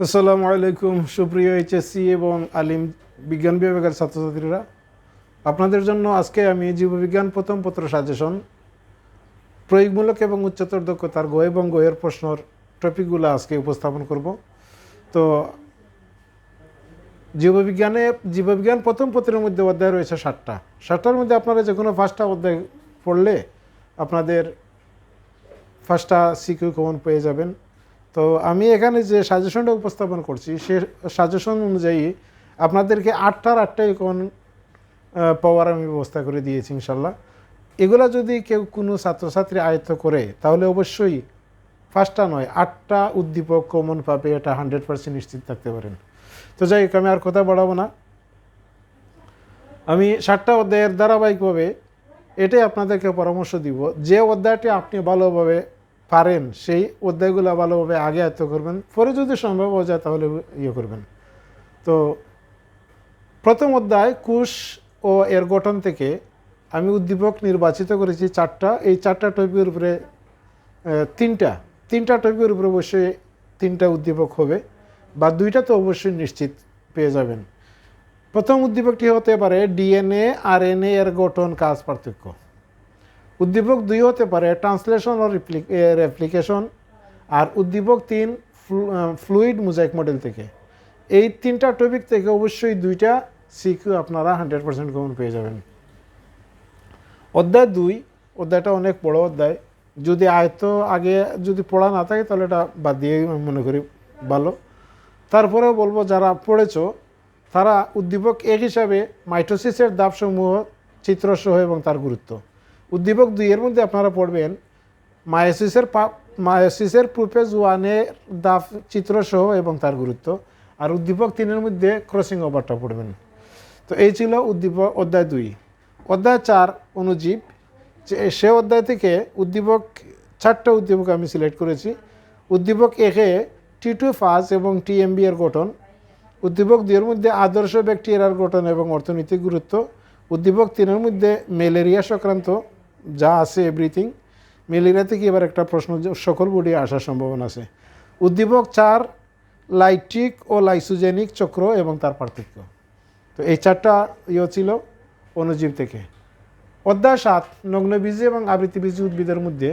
আসসালামু আলাইকুম, সুপ্রিয় এইচএসসি এবং আলিম বিজ্ঞান বিভাগের ছাত্রছাত্রীরা। আপনাদের জন্য আজকে আমি জীববিজ্ঞান প্রথম পত্র সাজেশন প্রয়োগমূলক এবং উচ্চতর দক্ষতার গো এবং গয়ের প্রশ্নর টপিকগুলো আজকে উপস্থাপন করব। তো জীববিজ্ঞানে জীববিজ্ঞান প্রথম পত্রের মধ্যে অধ্যায় রয়েছে ষাটটা ষাটটার মধ্যে আপনারা যে কোনো পাঁচটা অধ্যায় পড়লে আপনাদের ফার্স্টটা সিকিউ কমন পেয়ে যাবেন। তো আমি এখানে যে সাজেশনটা উপস্থাপন করছি, সে সাজেশন অনুযায়ী আপনাদেরকে আটটার আটটাই কোন পাওয়ার আমি ব্যবস্থা করে দিয়েছি ইনশাল্লাহ। এগুলা যদি কেউ কোনো ছাত্রছাত্রী আয়ত্ত করে, তাহলে অবশ্যই ফার্স্টটা নয়, আটটা উদ্দীপক কমন পাবে এটা হান্ড্রেড পার্সেন্ট নিশ্চিত থাকতে পারেন। তো যাই হোক, আমি আর কথা বাড়াবো না। আমি ষাটটা অধ্যায়ের ধারাবাহিকভাবে এটাই আপনাদেরকে পরামর্শ দিব। যে অধ্যায়টি আপনি ভালোভাবে পারেন, সেই অধ্যায়গুলো ভালোভাবে আগে আয়ত্ত করবেন। পরে যদি সম্ভব হয়ে যায় তাহলে ইয়ে করবেন। তো প্রথম অধ্যায়, কুশ ও এর গঠন থেকে আমি উদ্দীপক নির্বাচিত করেছি চারটা। এই চারটা টপিকের উপরে তিনটা। তিনটা টপিকের উপরে অবশ্যই তিনটা উদ্দীপক হবে বা দুইটা তো অবশ্যই নিশ্চিত পেয়ে যাবেন। প্রথম উদ্দীপকটি হতে পারে, ডিএনএ আর এর গঠন কাজ পার্থক্য। উদ্দীপক দুই হতে পারে ট্রান্সলেশন ও রেপ্লিকেশন আর উদ্দীপক তিন ফ্লুইড মোজাইক মডেল থেকে। এই তিনটা টপিক থেকে অবশ্যই দুইটা সিকিউ আপনারা হান্ড্রেড পার্সেন্ট কমন পেয়ে যাবেন। অধ্যায় দুই, অধ্যায়টা অনেক বড় অধ্যায়। যদি আয়ত্ত আগে যদি পড়া না থাকে তাহলে এটা বাদ দিয়ে আমি মনে করি ভালো। তারপরেও বলব যারা পড়েছ, তারা উদ্দীপক এক হিসাবে মাইটোসিসের দাবসমূহ চিত্রসহ এবং তার গুরুত্ব। উদ্দীপক দুইয়ের মধ্যে আপনারা পড়বেন, মায়োসিসের মায়োসিসের প্রুপেজ ওয়ানের দাফ চিত্রসহ এবং তার গুরুত্ব, আর উদ্দীপক তিনের মধ্যে ক্রসিং ওভারটা পড়বেন। তো এই ছিল উদ্দীপক, অধ্যায় দুই। অধ্যায় চার অনুজীব, যে সে অধ্যায় থেকে উদ্দীপক, চারটা উদ্দীপক আমি সিলেক্ট করেছি। উদ্দীপক একে টি টু ফাজ এবং টিএমবি এর গঠন। উদ্দীপক দুইয়ের মধ্যে আদর্শ ব্যাকটেরিয়ার গঠন এবং অর্থনৈতিক গুরুত্ব। উদ্দীপক তিনের মধ্যে ম্যালেরিয়া সংক্রান্ত। যা আছে এভরিথিং ম্যালেরিয়া থেকে এবার একটা প্রশ্ন সকল বডি আসার সম্ভাবনা আছে। উদ্দীপক, চার লাইট্রিক ও লাইসোজেনিক চক্র এবং তার পার্থক্য। তো এই চারটা ইয়ে ছিল অনুজীব থেকে। অধ্যায় সাত নগ্নবীজি এবং আবৃত্তিবীজি উদ্ভিদের মধ্যে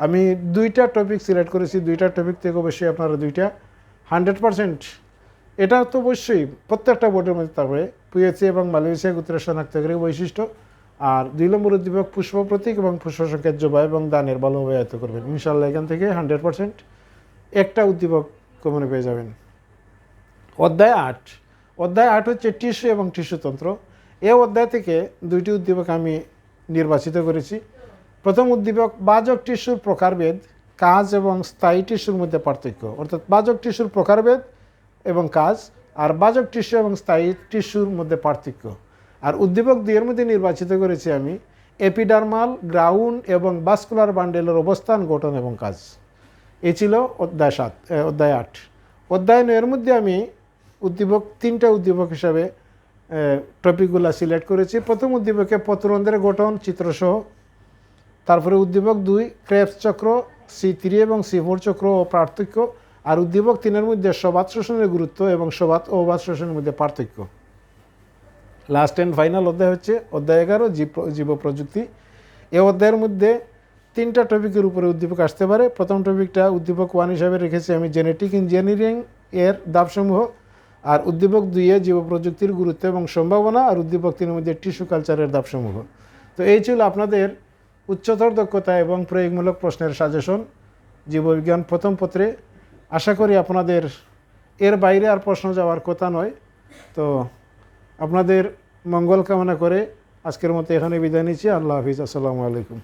আমি দুইটা টপিক সিলেক্ট করেছি, দুইটা টপিক থেকে অবশ্যই আপনারা দুইটা হান্ড্রেড পারসেন্ট এটা তো অবশ্যই প্রত্যেকটা বোর্ডের মধ্যে থাকবে পিএসসি এবং মালয়েশিয়া গোত্রের শনাক্তকারী বৈশিষ্ট্য। আর দুই নম্বর উদ্দীপক পুষ্প প্রতীক এবং পুষ্প সংকেত জবা এবং দানের ভালোভাবে আয়ত্ত করবেন। ইনশাল্লাহ এখান থেকে হান্ড্রেড পারসেন্ট একটা উদ্দীপক কমনে পেয়ে যাবেন। অধ্যায় আট। অধ্যায় আট হচ্ছে টিস্যু এবং টিস্যুতন্ত্র এ অধ্যায় থেকে দুইটি উদ্দীপক আমি নির্বাচিত করেছি। প্রথম উদ্দীপক, বাজক টিস্যুর প্রকারভেদ, কাজ এবং স্থায়ী টিস্যুর মধ্যে পার্থক্য। অর্থাৎ বাজক টিস্যুর প্রকারভেদ এবং কাজ, আর বাজক টিস্যু এবং স্থায়ী টিস্যুর মধ্যে পার্থক্য। আর উদ্দীপক দুইয়ের মধ্যে নির্বাচিত করেছি আমি এপিডার্মাল, গ্রাউন্ড এবং বাস্কুলার বান্ডেলের অবস্থান, গঠন এবং কাজ। এই ছিল অধ্যায় সাত অধ্যায় আট। অধ্যায় নয়ের মধ্যে আমি উদ্দীপক, তিনটা উদ্দীপক হিসাবে টপিকগুলো সিলেক্ট করেছি। প্রথম উদ্দীপকে পত্রন্ধ্রের গঠন, চিত্রসহ। তারপরে উদ্দীপক দুই, ক্রেপস চক্র, সি থ্রি এবং সি ফোর চক্র ও পার্থক্য। আর উদ্দীপক তিনের মধ্যে সবাত শোষণের গুরুত্ব এবং সবাত ও অবাত শোষণের মধ্যে পার্থক্য। লাস্ট অ্যান্ড ফাইনাল অধ্যায় হচ্ছে অধ্যায় এগারো, জীব প্রযুক্তি এই অধ্যায়ের মধ্যে তিনটা টপিকের উপরে উদ্দীপক আসতে পারে। প্রথম টপিকটা উদ্দীপক ওয়ান হিসাবে রেখেছি আমি জেনেটিক ইঞ্জিনিয়ারিং এর দাবসমূহ আর উদ্দীপক দুইয়ে জীব প্রযুক্তির গুরুত্ব এবং সম্ভাবনা, আর উদ্দীপক তিনের মধ্যে টিস্যু কালচারের দাবসমূহ তো এই ছিল আপনাদের উচ্চতর দক্ষতা এবং প্রয়োগমূলক প্রশ্নের সাজেশন জীববিজ্ঞান প্রথম পত্রে। আশা করি আপনাদের এর বাইরে আর প্রশ্ন যাওয়ার কথা নয়। তো আপনাদের মঙ্গল কামনা করে আজকের মতো এখানে বিদায় নিচ্ছি। আল্লাহ হাফিজ। আসসালামু আলাইকুম।